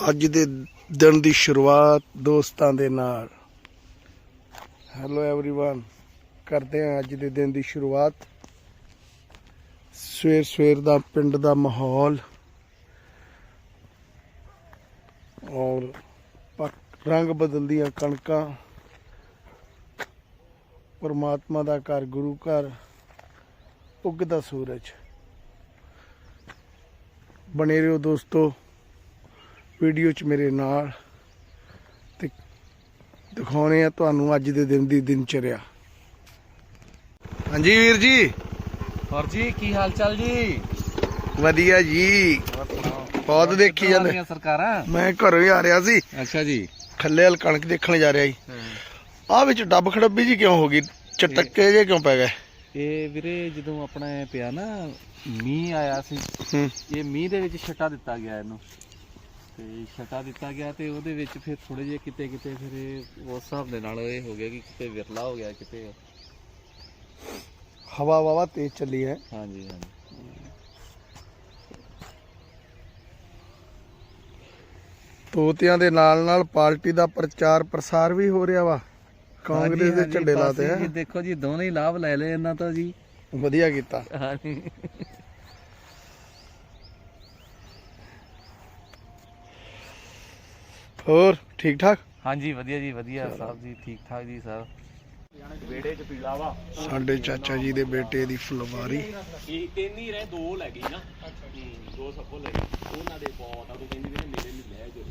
ਅੱਜ ਦੇ ਦਿਨ ਦੀ ਸ਼ੁਰੂਆਤ ਦੋਸਤਾਂ ਦੇ ਨਾਲ ਹੈਲੋ एवरीवन ਕਰਦੇ ਹਾਂ ਅੱਜ ਦੇ ਦਿਨ ਦੀ ਸ਼ੁਰੂਆਤ ਸਵੇਰ ਸਵੇਰ ਦਾ ਪਿੰਡ ਦਾ ਮਾਹੌਲ ਔਰ ਪੱਕ- ਰੰਗ ਬਦਲਦੀਆਂ ਕਣਕਾਂ ਪਰਮਾਤਮਾ ਦਾ ਘਰ ਗੁਰੂ ਘਰ ਉੱਗਦਾ ਸੂਰਜ ਬਣੇ ਰਹੋ ਦੋਸਤੋ ਵੀਡੀਓ 'ਚ ਮੇਰੇ ਨਾਲ ਤੇ ਦਿਖਾਉਣੇ ਆ ਤੁਹਾਨੂੰ ਅੱਜ ਦੇ ਦਿਨ ਦੀ ਦਿਨਚਰਿਆ ਹਾਂਜੀ ਵੀਰ ਜੀ। ਹੋਰ ਜੀ ਕੀ ਹਾਲ ਚਾਲ ਜੀ? ਵਧੀਆ ਜੀ। ਬਹੁਤ ਦੇਖੀ ਜਾਂਦੇ। ਸਰਕਾਰਾਂ? ਮੈਂ ਘਰੋਂ ਹੀ ਆ ਰਿਹਾ ਸੀ। ਅੱਛਾ ਜੀ। ਖੱਲੇ ਵਾਲ ਕਣਕ ਦੇਖਣ ਜਾ ਰਿਹਾ ਸੀ ਆ ਵਿੱਚ ਡੱਬ ਖੜੱਬੀ ਜੀ ਕਿਉਂ ਹੋ ਗਈ? ਚਟੱਕੇ ਜੇ ਕਿਉਂ ਪੈ ਗਏ? ਇਹ ਵੀਰੇ ਜਦੋਂ ਆਪਣਾ ਪਿਆ ਨਾ ਮੀਂਹ ਆਇਆ ਸੀ। ਇਹ ਮੀਂਹ ਦੇ ਵਿੱਚ ਛਟਾ ਦਿੱਤਾ ਗਿਆ ਇਹਨੂੰ। ਤੇ ਛਟਾ ਦਿੱਤਾ ਗਿਆ ਤੇ ਉਹਦੇ ਵਿੱਚ ਫਿਰ ਥੋੜੇ ਜਿਹੇ ਕਿਤੇ ਕਿਤੇ ਫਿਰ ਇਹ ਉਸ ਹਿਸਾਬ ਦੇ ਨਾਲ ਇਹ ਹੋ ਗਿਆ ਕਿ ਕਿਤੇ ਵਿਰਲਾ ਹੋ ਗਿਆ ਕਿਤੇ ਹਵਾ ਵਾਵਾ ਤੇਜ਼ ਚੱਲੀ ਹੈ। ਹਾਂਜੀ ਹਾਂਜੀ। ਤੋਤਿਆਂ ਦੇ ਨਾਲ ਨਾਲ ਪਾਰਟੀ ਦਾ ਪ੍ਰਚਾਰ ਪ੍ਰਸਾਰ ਵੀ ਹੋ ਰਿਹਾ ਵਾ। ਕਾਂਗਰਸ ਦੇ ਝੰਡੇ ਲਾਤੇ ਆ। ਦੇਖੋ ਜੀ ਦੋਨੇ ਹੀ ਲਾਭ ਲੈ ਲਏ ਇਹਨਾਂ ਤੋਂ ਜੀ। ਵਧੀਆ ਕੀਤਾ। ਹਾਂਜੀ। ਹੋਰ ਠੀਕ ਠਾਕ? ਹਾਂਜੀ ਵਧੀਆ ਜੀ ਵਧੀਆ। ਸਾਹਿਬ ਜੀ ਠੀਕ ਠਾਕ ਜੀ ਸਰ। ਵੇੜੇ ਚ ਪੀਲਾ ਵਾ। ਸਾਡੇ ਚਾਚਾ ਜੀ ਦੇ ਬੇਟੇ ਦੀ ਫੁਲਵਾਰੀ। ਇਹ ਤਿੰਨ ਹੀ ਰਹੇ ਦੋ ਲੈ ਗਈ ਨਾ? ਦੋ ਸੱਪੋ ਲੈ ਗਈ। ਉਹਨਾਂ ਦੇ ਪੌਟ ਆ ਤੂੰ ਕਹਿੰਦੀ ਵੀ ਮੇਰੇ ਨਹੀਂ ਲੈ ਜੋ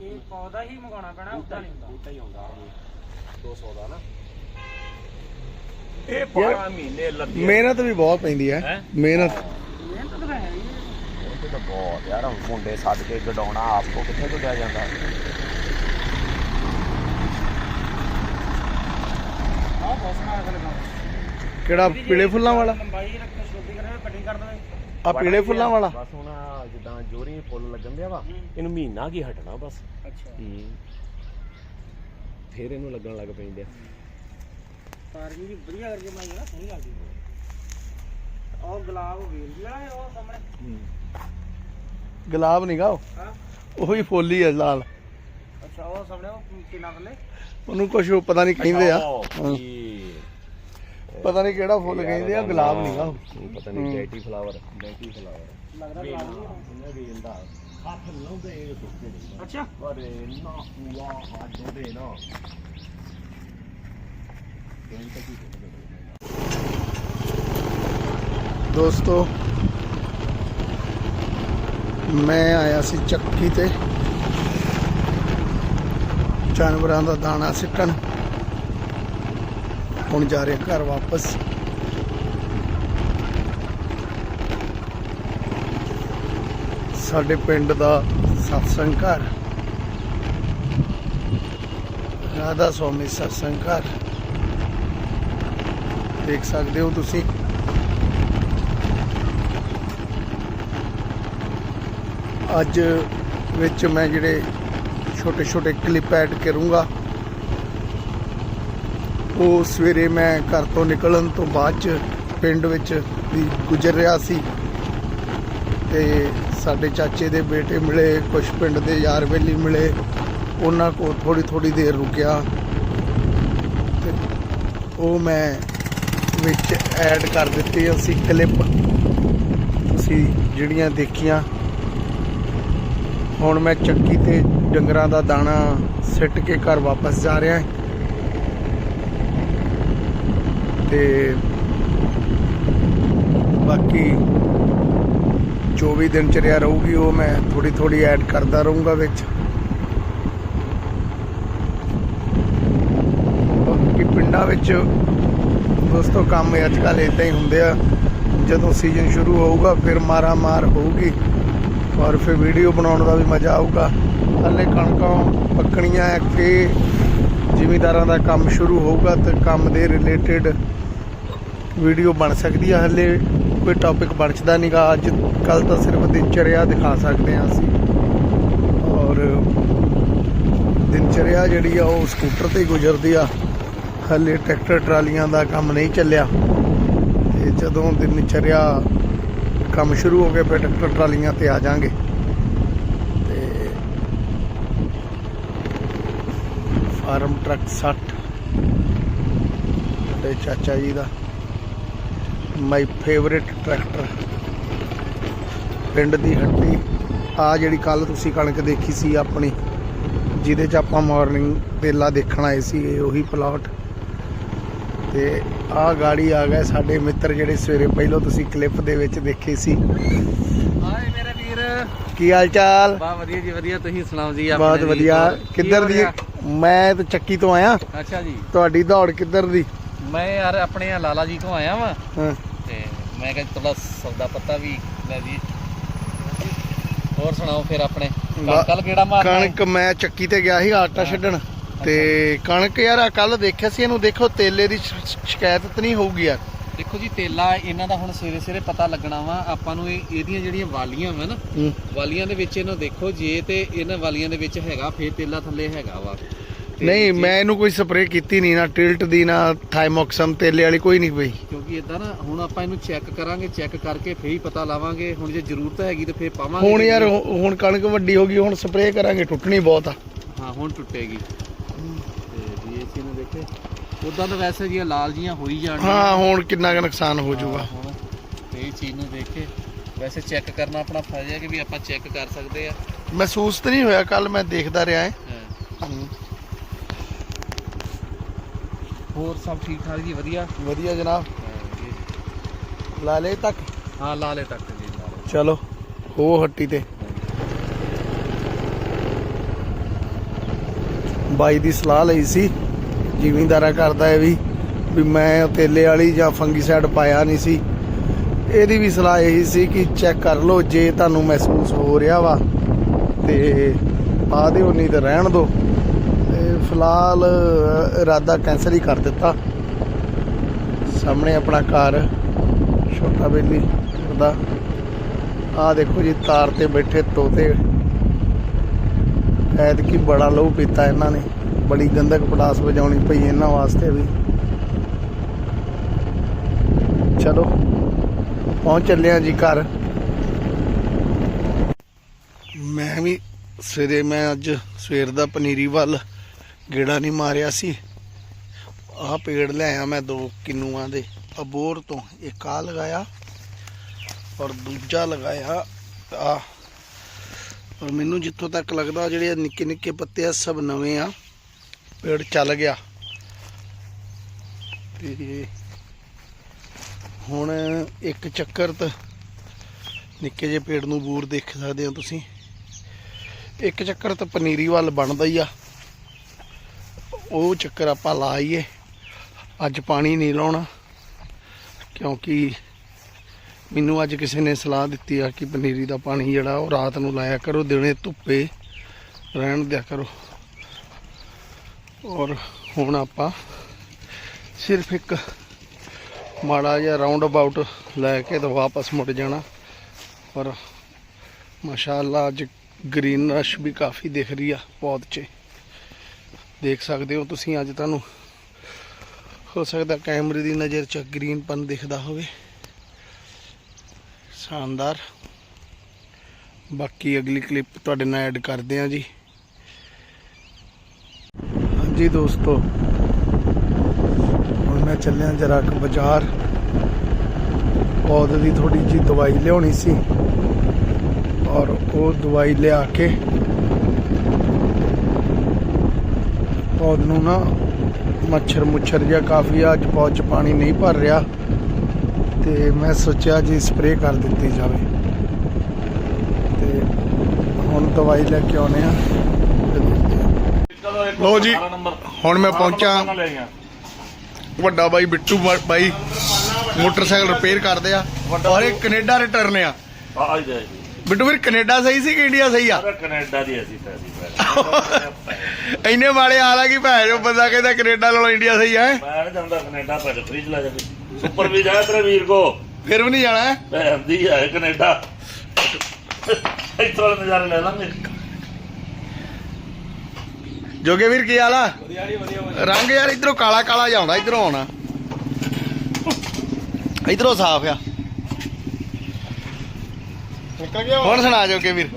ਇਹ ਪੌਦਾ ਹੀ ਮੰਗਾਉਣਾ ਪੈਣਾ ਉਦਾਂ ਨਹੀਂ ਹੁੰਦਾ। ਬੂਟਾ ਹੀ ਆਉਂਦਾ 200 ਦਾ ਨਾ। ਇਹ 12 ਮਹੀਨੇ ਲੱਗੇ। ਮਿਹਨਤ ਵੀ ਬਹੁਤ ਪੈਂਦੀ ਹੈ? ਮਿਹਨਤ। ਉਹ ਤਾਂ ਬਹੁਤ ਯਾਰ ਹੁਣ ਮੁੰਡੇ ਸੱਦ ਕੇ ਗਡਾਉਣਾ ਆਪਕੋ ਕਿੱਥੇ ਗੁੱਡਿਆ ਜਾਂਦਾ? ਆਹ ਬਹੁਤ ਸੋਹਣਾ ਅਗਲ ਕਿਹੜਾ ਪੀਲੇ ਫੁੱਲਾਂ ਵਾਲਾ? ਲੰਬਾਈ ਰੱਖ ਛੋਟੀ ਕਰੇ ਕਟਿੰਗ ਕਰ ਦੇਵੇ ਆ ਪੀਲੇ ਫੁੱਲਾਂ ਵਾਲਾ? ਬਸ ਹੁਣ ਆਹ ਜਿੱਦਾਂ ਜੋਰੀ ਫੁੱਲ ਲੱਗਣ ਦਿਆ ਵਾ ਇਹਨੂੰ ਮਹੀਨਾ ਕੀ ਹਟਣਾ ਬਸ। ਅੱਛਾ। ਹੂੰ। ਫੇਰ ਇਹਨੂੰ ਲੱਗਣ ਲੱਗ ਪੈਂਦੇ ਆ। ਪਾਰਕਿੰਗ ਵੀ ਵਧੀਆ ਕਰਕੇ ਬਣਾਈ ਹੈ ਨਾ ਸੋਹਣੀ ਲੱਗਦੀ ਉਹ ਗੁਲਾਬ ਵੀਰ ਜੀ ਵਾਲਾ ਹੈ ਉਹ ਸਾਹਮਣੇ। ਗੁਲਾਬ ਨਿਗਾ ਉਹ। ਹਾਂ। ਉਹੀ ਫੁੱਲ ਹੀ ਹੈ ਲਾਲ। ਅੱਛਾ ਉਹ ਸਾਹਮਣੇ ਉਹ ਕਿੰਨਾ ਥੱਲੇ। ਉਹਨੂੰ ਕੁਝ ਪਤਾ ਨਹੀਂ ਕਹਿੰਦੇ ਆ। ਹਾਂ। ਪਤਾ ਨਹੀਂ ਕਿਹੜਾ ਫੁੱਲ ਕਹਿੰਦੇ ਆ ਗੁਲਾਬ ਉਹ। ਪਤਾ। ਨਹੀਂ ਡੈਟੀ ਫਲਾਵਰ ਡੈਟੀ ਫਲਾਵਰ। ਲੱਗਦਾ ਗੁਲਾਬ ਹੀ ਇਹਨੇ ਵੇਲ ਦਾ। ਹੱਥ ਲਾਉਂਦੇ ਇਹ ਸੁੱਕੇ ਨਹੀਂ। ਆ। ਅੱਛਾ। ਪਰ ਇਹ ਨਾ। ਹੁਆ ਹੱਥ ਦੇ ਨਾ? ਦੋਸਤੋ ਮੈਂ ਆਇਆ ਸੀ ਚੱਕੀ ਤੇ। ਜਾਨਵਰਾਂ ਦਾ ਦਾਣਾ ਸਿੱਟਣ। ਹੁਣ ਜਾ ਰਿਹਾ ਘਰ ਵਾਪਸ। ਸਾਡੇ ਪਿੰਡ ਦਾ ਸਤਸੰਗ ਘਰ। ਰਾਧਾ ਸਵਾਮੀ ਸਤਸੰਗ ਘਰ। ਦੇਖ ਸਕਦੇ ਹੋ ਤੁਸੀਂ? ਅੱਜ ਵਿੱਚ ਮੈਂ ਜਿਹੜੇ ਛੋਟੇ ਛੋਟੇ ਕਲਿੱਪ ਐਡ ਕਰੂੰਗਾ, ਉਹ ਸਵੇਰੇ ਮੈਂ ਘਰ ਤੋਂ ਨਿਕਲਣ ਤੋਂ ਬਾਅਦ ਚ ਪਿੰਡ ਵਿੱਚ ਵੀ ਗੁਜ਼ਰ ਰਿਹਾ ਸੀ। ਤੇ ਸਾਡੇ ਚਾਚੇ ਦੇ ਬੇਟੇ ਮਿਲੇ ਕੁਝ ਪਿੰਡ ਦੇ ਯਾਰ ਬੇਲੀ ਮਿਲੇ, ਉਹਨਾਂ ਕੋ ਥੋੜੀ ਥੋੜੀ ਦੇਰ ਰੁਕਿਆ। ਤੇ ਉਹ ਮੈਂ ਵਿੱਚ ਐਡ ਕਰ ਦਿੱਤੀ, ਅਸੀਂ ਕਲਿੱਪ ਤੁਸੀਂ ਜਿਹੜੀਆਂ ਦੇਖੀਆਂ ਹੁਣ ਮੈਂ ਚੱਕੀ ਤੇ ਡੰਗਰਾਂ ਦਾ ਦਾਣਾ ਸਿੱਟ ਕੇ ਘਰ ਵਾਪਸ ਜਾ ਰਿਹਾ ਹਾਂ। ਤੇ ਬਾਕੀ ਜੋ ਵੀ ਦਿਨਚਰਿਆ ਰਹੂਗੀ ਉਹ, ਮੈਂ ਥੋੜੀ ਥੋੜੀ ਐਡ ਕਰਦਾ ਰਹੂੰਗਾ ਵਿੱਚ। ਬਾਕੀ ਪਿੰਡਾਂ ਵਿੱਚ ਦੋਸਤੋ, ਕੰਮ ਅੱਜ ਕੱਲ੍ਹ ਇਦਾਂ ਹੀ ਹੁੰਦੇ ਆ। ਜਦੋਂ ਸੀਜ਼ਨ ਸ਼ੁਰੂ ਹੋਊਗਾ, ਫਿਰ ਮਾਰਾ ਮਾਰ ਹੋਊਗੀ। ਔਰ ਫਿਰ ਵੀਡੀਓ ਬਣਾਉਣ ਦਾ ਵੀ ਮਜ਼ਾ ਆਊਗਾ। ਹਲੇ ਕਣਕਾਂ, ਪੱਕਣੀਆਂ ਹੈ ਕਿ ਜ਼ਿਮੀਦਾਰਾਂ ਦਾ ਕੰਮ ਸ਼ੁਰੂ ਹੋਊਗਾ ਤੇ ਕੰਮ ਦੇ ਰਿਲੇਟਡ ਵੀਡੀਓ ਬਣ ਸਕਦੀ ਹੈ ਹਲੇ ਕੋਈ ਟੌਪਿਕ ਬਚਦਾ ਨਹੀਂਗਾ ਅੱਜ ਕੱਲ ਤਾਂ ਸਿਰਫ ਦਿਨਚਰਿਆ ਦਿਖਾ ਸਕਦੇ ਹਾਂ ਅਸੀਂ। ਔਰ ਦਿਨਚਰਿਆ ਜਿਹੜੀ ਆ ਉਹ ਸਕੂਟਰ ਤੇ ਗੁਜ਼ਰਦੀ ਆ। ਹਲੇ ਟਰੈਕਟਰ ਟਰਾਲੀਆਂ ਦਾ ਕੰਮ ਨਹੀਂ ਚੱਲਿਆ। ਤੇ ਜਦੋਂ ਦਿਨਚਰਿਆ ਕੰਮ ਸ਼ੁਰੂ ਹੋ ਗਿਆ ਫਿਰ ਟਰੈਕਟਰ ਟਰਾਲੀਆਂ ਤੇ ਆ ਜਾਾਂਗੇ। ਤੇ ਫਾਰਮ ਟਰੱਕ 60 ਤੇ ਚਾਚਾ ਜੀ ਦਾ। My favourite tractor. ਪਿੰਡ ਦੀ ਹੱਟੀ। ਆ ਜਿਹੜੀ ਕੱਲ ਤੁਸੀਂ ਕਣਕ ਦੇਖੀ ਸੀ ਆਪਣੀ, ਜਿਹਦੇ 'ਚ ਆਪਾਂ ਮਾਰਨਿੰਗ ਵੇਲਾ ਦੇਖਣ ਆਏ ਸੀ ਇਹ ਉਹੀ ਪਲਾਟ। ਤੇ ਆ ਗਾੜੀ ਆ ਗਏ ਸਾਡੇ ਮਿੱਤਰ ਜਿਹੜੇ ਸਵੇਰੇ ਪਹਿਲਾਂ ਤੁਸੀਂ ਕਲਿੱਪ ਦੇ ਵਿੱਚ ਦੇਖੇ ਸੀ। ਹਾਏ ਮੇਰੇ ਵੀਰ। ਕੀ ਹਾਲ ਚਾਲ? ਬਾ ਵਧੀਆ ਜੀ ਵਧੀਆ। ਤੁਸੀਂ ਸੁਣਾਓ ਜੀ ਬਹੁਤ ਜੀ, ਵਧੀਆ। ਕਿੱਧਰ ਦੀ? ਮੈਂ ਤਾਂ ਚੱਕੀ ਤੋਂ ਆਇਆ। ਅੱਛਾ ਜੀ। ਤੁਹਾਡੀ ਦੌੜ ਕਿੱਧਰ ਦੀ? ਮੈਂ ਯਾਰ ਆਪਣੇ ਆ ਲਾਲਾ ਜੀ ਤੋਂ ਆਇਆ ਵਾਂ। ਹਾਂ। ਤੇ ਮੈਂ ਕਿਹਾ ਥੋੜਾ ਸੌਦਾ ਪੱਤਾ ਵੀ ਲੈ ਜੀ। ਹੋਰ ਸੁਣਾਓ ਫਿਰ ਆਪਣੇ? ਕੱਲ ਕਿਹੜਾ ਮਾਰਨਾ? ਕਣਕ ਮੈਂ ਚੱਕੀ ਤੇ ਗਿਆ ਸੀ ਆਟਾ ਛੱਡਣ। ਤੇ ਕਣਕ ਯਾਰ ਕੱਲ ਦੇਖਿਆ ਸੀ ਇਹਨੂੰ ਦੇਖੋ ਤੇਲੇ ਦੀ ਸ਼- ਸ਼ਿਕਾਇਤ ਤਾਂ ਨਹੀਂ ਹੋਊਗੀ ਯਾਰ। ਦੇਖੋ ਜੀ ਤੇਲਾ ਇਹਨਾਂ ਦਾ ਹੁਣ ਸਵੇਰੇ ਸਵੇਰੇ ਪਤਾ ਲੱਗਣਾ ਵਾ ਆਪਾਂ ਨੂੰ ਇਹ ਇਹਦੀਆਂ ਜਿਹੜੀਆਂ ਵਾਲੀਆਂ ਵਾ ਨਾ ਹੂੰ। ਵਾਲੀਆਂ ਦੇ ਵਿੱਚ ਇਹਨੂੰ ਦੇਖੋ ਜੇ ਤੇ ਇਹਨਾਂ ਵਾਲੀਆਂ ਦੇ ਵਿੱਚ ਹੈਗਾ ਫੇਰ ਤੇਲਾ ਥੱਲੇ ਹੈਗਾ ਵਾ। ਤੇ ਨਹੀਂ ਜੇ- ਮੈਂ ਇਹਨੂੰ ਕੋਈ ਸਪਰੇਅ ਕੀਤੀ ਨਹੀਂ ਨਾ ਟਿਲਟ ਦੀ ਨਾ ਥਾਈਮੋਕਸਮ ਤੇਲੇ ਵਾਲੀ ਕੋਈ ਨਹੀਂ ਪਈ। ਕਿਉਂਕਿ ਇਦਾਂ ਨਾ ਹੁਣ ਆਪਾਂ ਇਹਨੂੰ ਚੈੱਕ ਕਰਾਂਗੇ ਚੈੱਕ ਕਰਕੇ ਫੇਰ ਹੀ ਪਤਾ ਲਾਵਾਂਗੇ ਹੁਣ ਜੇ ਜ਼ਰੂਰਤ ਹੈਗੀ ਤੇ ਫੇਰ ਪਾਵਾਂਗੇ। ਹੁਣ ਯਾਰ ਹੁ- ਹੁਣ ਕਣਕ ਵੱਡੀ ਹੋ ਗਈ ਹੁਣ ਸਪਰੇਅ ਕਰਾਂਗੇ ਟੁੱਟਣੀ ਬਹੁਤ ਆ। ਹਾਂ ਹੁਣ ਟੁੱਟੇਗੀ। ਦੇਖੇ ਉਦਾਂ ਤਾਂ ਵੈਸੇ ਜੀ ਲਾਲ ਜੀਆਂ ਹੋਈ ਜਾਣਗੀਆਂ। ਹਾਂ ਹੁਣ ਕਿੰਨਾ ਕੁ ਨੁਕਸਾਨ ਹੋ ਜਾਊਗਾ। ਹਾਂ, ਹੁਣ ਤੇ ਇਹ ਚੀਜ਼ ਨੂੰ ਦੇਖ ਕੇ ਵੈਸੇ ਚੈੱਕ ਕਰਨਾ ਆਪਣਾ ਫਰਜ਼ ਹੈ ਕਿ ਵੀ ਆਪਾਂ ਚੈੱਕ ਕਰ ਸਕਦੇ ਆ। ਮਹਿਸੂਸ ਤਾਂ ਨਹੀਂ ਹੋਇਆ ਕੱਲ ਮੈਂ ਦੇਖਦਾ ਰਿਹਾ ਹੈ ਹਾਂ। ਹੋਰ ਸਭ ਠੀਕ ਠਾਕ ਜੀ ਵਧੀਆ? ਵਧੀਆ ਜਨਾਬ। ਹਾਂ ਜੀ। ਲਾ ਲੇ ਤੱਕ? ਹਾਂ ਲਾਲੇ ਤੱਕ ਜੀ ਲਾਲੇ। ਚਲੋ ਉਹ ਹੱਟੀ ਤੇ। ਬਾਈ ਦੀ ਸਲਾਹ ਲਈ ਸੀ। ਜ਼ਿਮੀਂਦਾਰਾ ਕਰਦਾ ਹੈ ਵੀ ਵੀ ਮੈਂ ਤੇਲੇ ਵਾਲੀ ਜਾਂ ਫੰਗੀਸਾਈਡ ਪਾਇਆ ਨਹੀਂ ਸੀ। ਇਹਦੀ ਵੀ ਸਲਾਹ ਇਹੀ ਸੀ ਕਿ ਚੈੱਕ ਕਰ ਲਓ, ਜੇ ਤੁਹਾਨੂੰ ਮਹਿਸੂਸ ਹੋ ਰਿਹਾ ਵਾ, ਤੇ ਪਾ ਦਿਓ, ਨਹੀਂ ਤਾਂ ਰਹਿਣ ਦਿਓ। ਤੇ ਫਿਲਹਾਲ ਇਰਾਦਾ ਕੈਂਸਲ ਹੀ ਕਰ ਦਿੱਤਾ। ਸਾਹਮਣੇ ਆਪਣਾ ਘਰ, ਛੋਟਾ ਬੇਲੀ ਦਾ। ਆ ਦੇਖੋ ਜੀ, ਤਾਰ ਤੇ ਬੈਠੇ ਤੋਤੇ। ਐਤਕੀ ਬੜਾ ਲਹੂ ਪੀਤਾ ਇਹਨਾਂ ਨੇ। ਬੜੀ ਗੰਦਕ ਪਟਾਸ ਵਜਾਉਣੀ ਪਈ ਇਹਨਾਂ ਵਾਸਤੇ ਵੀ। ਚਲੋ, ਪਹੁੰਚ ਚੱਲੇ ਆ ਜੀ ਘਰ। ਮੈਂ ਵੀ ਸਵੇਰੇ, ਮੈਂ ਅੱਜ ਸਵੇਰ ਦਾ ਪਨੀਰੀ ਵੱਲ ਗੇੜਾ ਨਹੀਂ ਮਾਰਿਆ ਸੀ। ਆਹ ਪੇੜ ਲਿਆਇਆ ਮੈਂ ਦੋ ਕਿੰਨੂਆਂ ਦੇ। ਅਬੋਰ ਤੋਂ ਇੱਕ ਆ ਲਗਾਇਆ ਔਰ ਦੂਜਾ ਲਗਾਇਆ। ਆ ਔਰ ਮੈਨੂੰ ਜਿੱਥੋਂ ਤੱਕ ਲੱਗਦਾ, ਜਿਹੜੇ ਨਿੱਕੇ ਨਿੱਕੇ ਪੱਤੇ ਆ, ਸਭ ਨਵੇਂ ਆ। ਪੇੜ ਚੱਲ ਗਿਆ। ਤੇ ਹੁਣ ਇੱਕ ਚੱਕਰ ਤਾਂ ਨਿੱਕੇ ਜਿਹੇ ਪੇੜ ਨੂੰ ਬੂਰ ਦੇਖ ਸਕਦੇ ਹੋ ਤੁਸੀਂ। ਇੱਕ ਚੱਕਰ ਤਾਂ ਪਨੀਰੀ ਵੱਲ ਬਣਦਾ ਹੀ ਆ। ਉਹ ਚੱਕਰ ਆਪਾਂ ਲਾਈਏ। ਅੱਜ ਪਾਣੀ ਨਹੀਂ ਲਾਉਣਾ, ਕਿਉਂਕਿ ਮੈਨੂੰ ਅੱਜ ਕਿਸੇ ਨੇ ਸਲਾਹ ਦਿੱਤੀ ਆ ਕਿ ਪਨੀਰੀ ਦਾ ਪਾਣੀ ਜਿਹੜਾ ਉਹ ਰਾਤ ਨੂੰ ਲਾਇਆ ਕਰੋ, ਦਿਨੇ ਧੁੱਪੇ ਰਹਿਣ ਦਿਆ ਕਰੋ। ਔਰ ਹੁਣ ਆਪਾਂ ਸਿਰਫ ਇੱਕ ਮਾੜਾ ਜਿਹਾ ਰਾਉਂਡ ਅਬਾਊਟ ਲੈ ਕੇ ਤਾਂ ਵਾਪਸ ਮੁੜ ਜਾਣਾ। ਪਰ ਮਾਸ਼ਾਅੱਲਾ ਅੱਜ ਗ੍ਰੀਨ ਰਸ਼ ਵੀ ਕਾਫੀ ਦਿਖ ਰਹੀ ਆ ਪੌਦ 'ਚ। ਦੇਖ ਸਕਦੇ ਹੋ ਤੁਸੀਂ ਅੱਜ ਤੁਹਾਨੂੰ ਹੋ ਸਕਦਾ ਕੈਮਰੇ ਦੀ ਨਜ਼ਰ 'ਚ ਗ੍ਰੀਨਪਨ ਦਿਖਦਾ ਹੋਵੇ। ਸ਼ਾਨਦਾਰ। ਬਾਕੀ ਅਗਲੀ ਕਲਿੱਪ ਤੁਹਾਡੇ ਨਾਲ ਐਡ ਕਰਦੇ ਹਾਂ ਜੀ। ਹਾਂਜੀ ਦੋਸਤੋ। ਹੁਣ ਮੈਂ ਚੱਲਿਆ ਜਰਾ ਕੁ ਬਾਜ਼ਾਰ। ਪੌਦ ਦੀ ਥੋੜੀ ਜੀ ਦਵਾਈ ਲਿਆਉਣੀ ਸੀ। ਔਰ ਉਹ ਦਵਾਈ ਲਿਆ ਕੇ ਪੌਦ ਨੂੰ ਨਾ ਮੱਛਰ ਮੁੱਛਰ ਜਿਹਾ ਕਾਫੀ ਆ, ਅੱਜ ਪੌਦ ਚ ਪਾਣੀ ਨਹੀਂ ਭਰ ਰਿਹਾ। ਤੇ ਮੈਂ ਸੋਚਿਆ ਜੀ ਸਪਰੇਅ ਕਰ ਦਿੱਤੀ ਜਾਵੇ। ਤੇ ਹੁਣ ਦਵਾਈ ਲੈ ਕੇ ਆਉਨੇ ਆ ਲਓ ਜੀ ਹੁਣ ਮੈਂ ਪਹੁੰਚਾ। ਵੱਡਾ ਬਾਈ ਬਿੱਟੂ ਬਾਈ ਮੋਟਰਸਾਈਕਲ ਰਿਪੇਅਰ ਕਰਦੇ ਆ ਔਰ ਇਹ ਕੈਨੇਡਾ ਰਿਟਰਨ ਆ। ਆ ਬਿੱਟੂ ਵੀਰ ਕੈਨੇਡਾ ਸਹੀ ਸੀ ਕਿ ਇੰਡੀਆ ਸਹੀ ਆ? ਕੈਨੇਡਾ ਦੀ ਅਸੀਂ ਇੰਨੇ ਮਾੜੇ ਹਾਲ ਆ ਕਿ ਭੈ ਜੋ ਬੰਦਾ ਕਹਿੰਦਾ ਕੈਨੇਡਾ ਨਾਲੋਂ ਇੰਡੀਆ ਸਹੀ ਆ ਮੈਂ ਜਾਂਦਾ ਕੈਨੇਡਾ ਪਰ ਫ੍ਰੀਜ ਲਾ ਜਾਂਦੇ ਸੁਪਰ ਵੀ ਜਾਏ ਤੇਰੇ ਵੀਰ ਕੋ। ਫਿਰ ਵੀ ਨਹੀਂ ਜਾਣਾ ਹੈ? ਭੈਂਦੀ ਹੈ ਕੈਨੇਡਾ। ਇਤਰਾ ਨਜ਼ਾਰੇ ਲੈ ਲਾਂਗੇ। ਜੋਗੇ ਵੀਰ ਕੀ ਹਾਲ ਆ? ਰੰਗ ਯਾਰ ਇਧਰੋਂ ਕਾਲਾ ਕਾਲਾ ਜਾਂਦਾ ਇਧਰੋਂ ਆਉਣਾ। ਇਧਰੋਂ ਸਾਫ਼ ਆ। ਹੁਣ ਸੁਣਾ ਜੋਗੇ ਵੀਰ।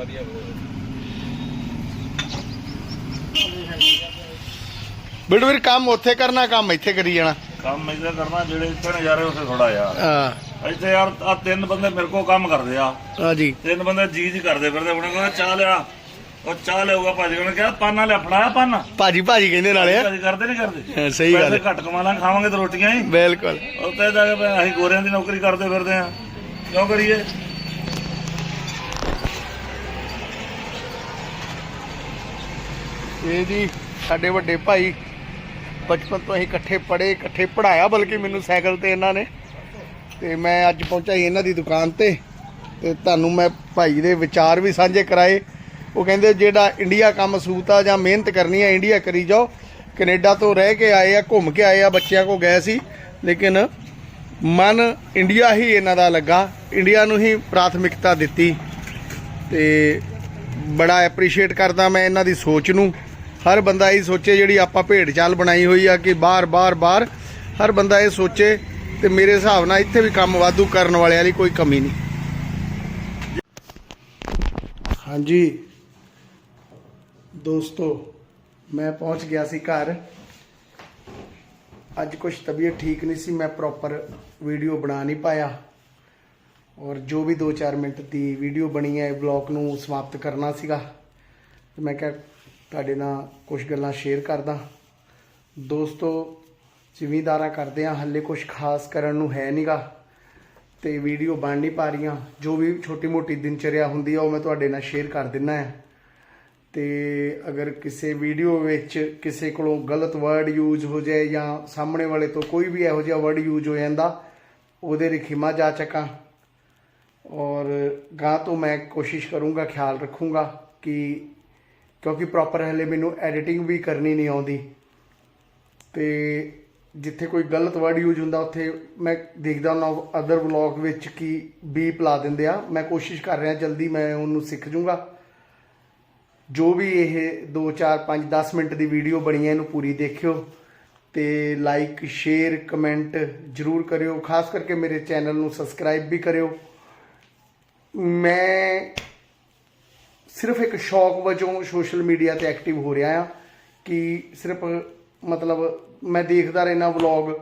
ਬਿਲਡੂ ਵੀਰ ਕੰਮ ਉੱਥੇ ਕਰਨਾ ਕੰਮ ਇੱਥੇ ਕਰੀ ਜਾਣਾ। ਕੰਮ ਇਹਦਾ ਕਰਨਾ ਜਿਹੜੇ ਇੱਥੇ ਨਜ਼ਾਰੇ ਉੱਥੇ ਥੋੜਾ ਯਾਰ ਹਾਂ। ਇੱਥੇ ਯਾਰ ਆ ਤਿੰਨ ਬੰਦੇ ਮੇਰੇ ਕੋਲ ਕੰਮ ਕਰਦੇ ਆ। ਹਾਂ ਜੀ। ਤਿੰਨ ਬੰਦੇ ਜੀ ਜੀ ਕਰਦੇ ਫਿਰਦੇ ਉਹਨੇ ਕਹਿੰਦਾ ਚਾਹ ਲਿਆ। ਉਹ ਚਾਹ ਲਿਆਊਗਾ ਭਾਜੀ ਉਹਨੇ ਕਿਹਾ ਪਾਨਾ ਲਿਆ ਫੜਾਇਆ ਪਾਨਾ। ਭਾਜੀ ਭਾਜੀ ਕਹਿੰਦੇ ਨਾਲੇ ਭਾਜੀ ਕਰਦੇ ਨਹੀਂ ਕਰਦੇ? ਹਾਂ, ਸਹੀ ਗੱਲ ਪੈਸੇ ਘੱਟ ਕਮਾਲਾਂ ਖਾਵਾਂਗੇ ਤੇ ਰੋਟੀਆਂ ਹੀ। ਬਿਲਕੁਲ। ਉੱਤੇ ਜਾ ਕੇ ਅਸੀਂ ਗੋਰਿਆਂ ਦੀ ਨੌਕਰੀ ਕਰਦੇ ਫਿਰਦੇ ਆ ਕਿਉਂ ਕਰੀਏ? ਇਹ ਜੀ ਸਾਡੇ ਵੱਡੇ ਭਾਈ ਬਚਪਨ ਤੋਂ ਅਸੀਂ ਇਕੱਠੇ ਪੜ੍ਹੇ ਇਕੱਠੇ ਪੜਾਇਆ ਬਲਕਿ ਮੈਨੂੰ ਸਾਈਕਲ ਤੇ ਇਹਨਾਂ ਨੇ। ਤੇ ਮੈਂ ਅੱਜ ਪਹੁੰਚਾ ਸੀ ਇਹਨਾਂ ਦੀ ਦੁਕਾਨ ਤੇ। ਤੇ ਤੁਹਾਨੂੰ ਮੈਂ ਭਾਈ ਦੇ ਵਿਚਾਰ ਵੀ ਸਾਂਝੇ ਕਰਾਏ। ਉਹ ਕਹਿੰਦੇ ਜਿਹੜਾ ਇੰਡੀਆ ਕੰਮ ਸੂਤਾ ਜਾਂ ਮਿਹਨਤ ਕਰਨੀ ਹੈ ਇੰਡੀਆ ਕਰੀ ਜਾਓ। ਕੈਨੇਡਾ ਤੋਂ ਰਹਿ ਕੇ ਆਏ ਆ, ਘੁੰਮ ਕੇ ਆਏ ਆ, ਬੱਚਿਆਂ ਕੋ ਗਏ ਸੀ। ਲੇਕਿਨ ਮਨ ਇੰਡੀਆ ਹੀ ਇਹਨਾਂ ਦਾ ਲੱਗਾ। ਇੰਡੀਆ ਨੂੰ ਹੀ ਪ੍ਰਾਥਮਿਕਤਾ ਦਿੱਤੀ। ਤੇ ਬੜਾ ਐਪਰੀਸ਼ੀਏਟ ਕਰਦਾ ਮੈਂ ਇਹਨਾਂ ਦੀ ਸੋਚ ਨੂੰ। ਹਰ ਬੰਦਾ ਇਹ ਸੋਚੇ ਜਿਹੜੀ ਆਪਾਂ ਭੇਡ ਚਾਲ ਬਣਾਈ ਹੋਈ ਆ ਕਿ ਬਾਹਰ ਬਾਹਰ ਬਾਹਰ ਹਰ ਬੰਦਾ ਇਹ ਸੋਚੇ ਤੇ ਮੇਰੇ ਹਿਸਾਬ ਨਾਲ ਇੱਥੇ ਵੀ ਕੰਮ ਵਾਧੂ ਕਰਨ ਵਾਲਿਆਂ ਦੀ ਕੋਈ ਕਮੀ ਨਹੀਂ। ਹਾਂਜੀ। ਦੋਸਤੋ, ਮੈਂ ਪਹੁੰਚ ਗਿਆ ਸੀ ਘਰ। ਅੱਜ ਕੁਝ ਤਬੀਅਤ ਠੀਕ ਨਹੀਂ ਸੀ, ਮੈਂ ਪ੍ਰੋਪਰ ਵੀਡੀਓ ਬਣਾ ਨਹੀਂ ਪਾਇਆ। ਔਰ ਜੋ ਵੀ 2-4 ਮਿੰਟ ਦੀ ਵੀਡੀਓ ਬਣੀ ਹੈ ਬਲੌਗ ਨੂੰ ਸਮਾਪਤ ਕਰਨਾ ਸੀਗਾ। ਤੇ ਮੈਂ ਕਿਹਾ ਤੁਹਾਡੇ ਨਾਲ ਕੁਝ ਗੱਲਾਂ ਸ਼ੇਅਰ ਕਰਦਾ। ਦੋਸਤੋ, ਜ਼ਿਮੀਦਾਰਾਂ ਕਰਦੇ ਆ ਹੱਲੇ ਕੁਝ ਖਾਸ ਕਰਨ ਨੂੰ ਹੈ ਨਹੀਂਗਾ ਤੇ ਵੀਡੀਓ ਬਣ ਨਹੀਂ ਪਾ ਰਹੀਆਂ। ਜੋ ਵੀ ਛੋਟੀ ਮੋਟੀ ਦਿਨਚਰਿਆ ਹੁੰਦੀ ਆ, ਉਹ ਮੈਂ ਤੁਹਾਡੇ ਨਾਲ ਸ਼ੇਅਰ ਕਰ ਦਿੰਨਾ ਹੈ ਤੇ ਅਗਰ ਕਿਸੇ ਵੀਡੀਓ ਵਿੱਚ ਕਿਸੇ ਕੋਲੋਂ ਗਲਤ ਵਰਡ ਯੂਜ਼ ਹੋ ਜਾਏ ਜਾਂ ਸਾਹਮਣੇ ਵਾਲੇ ਤੋਂ ਕੋਈ ਵੀ ਇਹੋ ਜਿਹਾ ਵਰਡ ਯੂਜ਼ ਹੋ ਜਾਂਦਾ, ਉਹਦੇ ਲਈ ਖਿਮਾ ਜਾ ਚੱਕਾਂ। ਔਰ ਗਾਂ ਤੋਂ ਮੈਂ ਕੋਸ਼ਿਸ਼ ਕਰੂੰਗਾ, ਖਿਆਲ ਰੱਖੂੰਗਾ ਕਿ ਕਿਉਂਕਿ ਪ੍ਰੋਪਰ ਹਲੇ ਮੈਨੂੰ ਐਡੀਟਿੰਗ ਵੀ ਕਰਨੀ ਨਹੀਂ ਆਉਂਦੀ। ਤੇ ਜਿੱਥੇ ਕੋਈ ਗਲਤ ਵਰਡ ਯੂਜ਼ ਹੁੰਦਾ, ਉੱਥੇ ਮੈਂ ਦੇਖਦਾ ਹੁੰਦਾ ਅਦਰ ਵਲੌਗ ਵਿੱਚ ਕਿ ਬੀਪ ਲਾ ਦਿੰਦੇ ਆ। ਮੈਂ ਕੋਸ਼ਿਸ਼ ਕਰ ਰਿਹਾ, ਜਲਦੀ ਮੈਂ ਉਹਨੂੰ ਸਿੱਖ ਜੂੰਗਾ। ਜੋ ਵੀ ਇਹ 2 4 5 10 ਮਿੰਟ ਦੀ ਵੀਡੀਓ ਬਣੀ ਹੈ, ਇਹਨੂੰ ਪੂਰੀ ਦੇਖਿਓ ਤੇ ਲਾਈਕ ਸ਼ੇਅਰ ਕਮੈਂਟ ਜਰੂਰ ਕਰਿਓ। ਖਾਸ ਕਰਕੇ ਮੇਰੇ ਚੈਨਲ ਨੂੰ ਸਬਸਕ੍ਰਾਈਬ ਵੀ ਕਰਿਓ। ਮੈਂ ਸਿਰਫ ਇੱਕ ਸ਼ੌਕ ਵਜੋਂ ਸੋਸ਼ਲ ਮੀਡੀਆ ਤੇ ਐਕਟਿਵ ਹੋ ਰਿਹਾ ਆ ਕਿ ਸਿਰਫ ਮਤਲਬ ਮੈਂ ਦੇਖਦਾ ਰਹਿਣਾ ਵਲੌਗ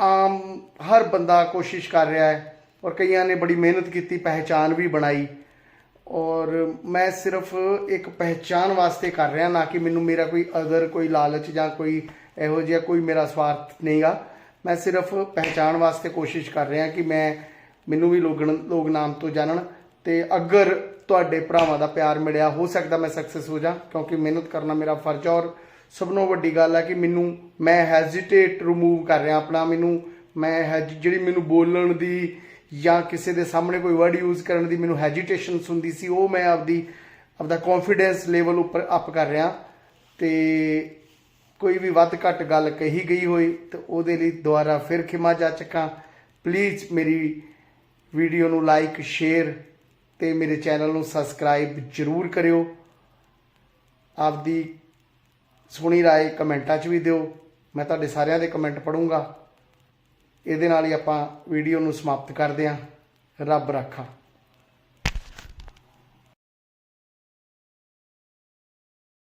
ਆਮ ਹਰ ਬੰਦਾ ਕੋਸ਼ਿਸ਼ ਕਰ ਰਿਹਾ ਹੈ ਔਰ ਕਈਆਂ ਨੇ ਬੜੀ ਮਿਹਨਤ ਕੀਤੀ ਪਹਿਚਾਨ ਵੀ ਬਣਾਈ। ਔਰ ਮੈਂ ਸਿਰਫ ਇੱਕ ਪਹਿਚਾਨ ਵਾਸਤੇ ਕਰ ਰਿਹਾ ਨਾ ਕਿ ਮੈਨੂੰ ਮੇਰਾ ਕੋਈ ਅਦਰ ਕੋਈ ਲਾਲਚ ਜਾਂ ਕੋਈ ਇਹੋ ਜਿਹਾ ਕੋਈ ਮੇਰਾ ਸਵਾਰਥ ਨਹੀਂਗਾ। ਮੈਂ ਸਿਰਫ ਪਹਿਚਾਨ ਵਾਸਤੇ ਕੋਸ਼ਿਸ਼ ਕਰ ਰਿਹਾ ਕਿ ਮੈਂ, ਮੈਨੂੰ ਵੀ ਲੋਕ ਲੋਕ ਨਾਮ ਤੋਂ ਜਾਣਨ ਤੇ ਅਗਰ ਤੁਹਾਡੇ ਭਰਾਵਾਂ ਦਾ ਪਿਆਰ ਮਿਲਿਆ, ਹੋ ਸਕਦਾ ਮੈਂ ਸਕਸੈਸ ਹੋ ਜਾ, ਕਿਉਂਕਿ ਮਿਹਨਤ ਕਰਨਾ ਮੇਰਾ ਫਰਜ਼ ਹੈ ਔਰ ਸਭ ਤੋਂ ਵੱਡੀ ਗੱਲ ਹੈ ਕਿ ਮੈਨੂੰ, ਮੈਂ ਹੈਜ਼ਿਟੇਟ ਰਿਮੂਵ ਕਰ ਰਿਹਾ ਆਪਣਾ। ਮੈਨੂੰ, ਮੈਂ ਹੈਜ- ਜਿਹੜੀ ਮੈਨੂੰ ਬੋਲਣ ਦੀ ਜਾਂ ਕਿਸੇ ਦੇ ਸਾਹਮਣੇ ਕੋਈ ਵਰਡ ਯੂਜ਼ ਕਰਨ ਦੀ ਮੈਨੂੰ ਹੈਜੀਟੇਸ਼ਨ ਹੁੰਦੀ ਸੀ, ਉਹ ਮੈਂ ਆਪਦੀ, ਆਪਦਾ ਕੌਨਫੀਡੈਂਸ ਲੈਵਲ ਉੱਪਰ ਅਪ ਕਰ ਰਿਹਾ। ਤੇ ਕੋਈ ਵੀ ਵੱਧ ਘੱਟ ਗੱਲ ਕਹੀ ਗਈ ਹੋਈ, ਤੇ ਉਹਦੇ ਲਈ ਦੁਬਾਰਾ ਫਿਰ ਖਿਮਾ ਜਾ ਚੱਕਾਂ। ਪਲੀਜ਼ ਮੇਰੀ ਵੀਡੀਓ ਨੂੰ ਲਾਈਕ ਸ਼ੇਅਰ ਤੇ ਮੇਰੇ ਚੈਨਲ ਨੂੰ ਸਬਸਕ੍ਰਾਈਬ ਜਰੂਰ ਕਰਿਓ। ਆਪਦੀ ਸੁਣੀ ਰਾਏ ਕਮੈਂਟਾਂ 'ਚ ਵੀ ਦਿਓ। ਮੈਂ ਤੁਹਾਡੇ ਸਾਰਿਆਂ ਦੇ ਕਮੈਂਟ ਪੜੂੰਗਾ ਇਹਦੇ ਨਾਲ ਹੀ ਆਪਾਂ ਵੀਡੀਓ ਨੂੰ ਸਮਾਪਤ ਕਰਦੇ ਹਾਂ। ਰੱਬ ਰਾਖਾ।